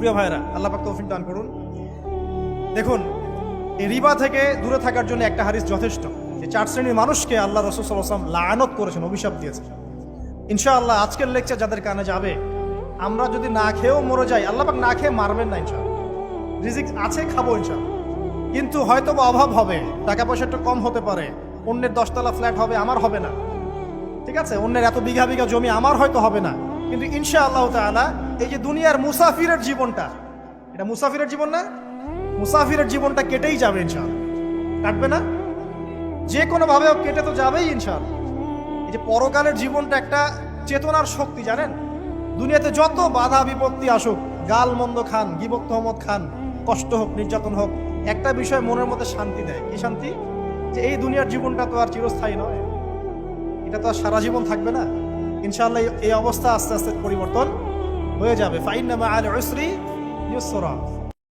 প্রিয় ভাইরা আল্লাহ পাক তৌফিক দান করুন। দেখুন, এই রিবা থেকে দূরে থাকার জন্য একটা হারিস যথেষ্ট। যে চার শ্রেণির মানুষকে আল্লাহ রসুল সাল্লাম লায়নত করেছেন, অভিশাপ দিয়েছেন। ইনশাআল্লাহ আজকের লেকচার যাদের কানে যাবে, আমরা যদি না খেয়েও মরে যাই, আল্লাহ পাক না খেয়ে মারবেন না ইনশাআল্লাহ। রিজিক আছে, খাব ইনশাআল্লাহ। কিন্তু হয়তো অভাব হবে টাকা পয়সা একটু কম হতে পারে, অন্যের দশতলা ফ্ল্যাট হবে, আমার হবে না। ঠিক আছে? অন্যের এত বিঘা বিঘা জমি, আমার হয়তো হবে না। কিন্তু ইনশা আল্লাহ তাআলা এই যে দুনিয়ার মুসাফিরের জীবনটা, এটা মুসাফিরের জীবন না, মুসাফিরের জীবনটা কেটেই যাবে ইনশাআল্লাহ। কাটবে না? যে কোনো ভাবে হোক কেটে তো যাবেই ইনশাআল্লাহ। এই যে পরকালের জীবনটা একটা চেতনার শক্তি, জানেন? দুনিয়াতে যত বাধা বিপত্তি আসুক, গাল মন্দ খান গিবক তহমদ খান, কষ্ট হোক, নির্যাতন হোক, একটা বিষয় মনের মধ্যে শান্তি দেয়। কি শান্তি? যে এই দুনিয়ার জীবনটা তো আর চিরস্থায়ী নয়। এটা তো আর সারা জীবন থাকবে না। ইনশাআল্লাহ এই- এই অবস্থা আস্তে আস্তে পরিবর্তন হয়ে যাবে ফাইন নামা আল উসরি ইউসরা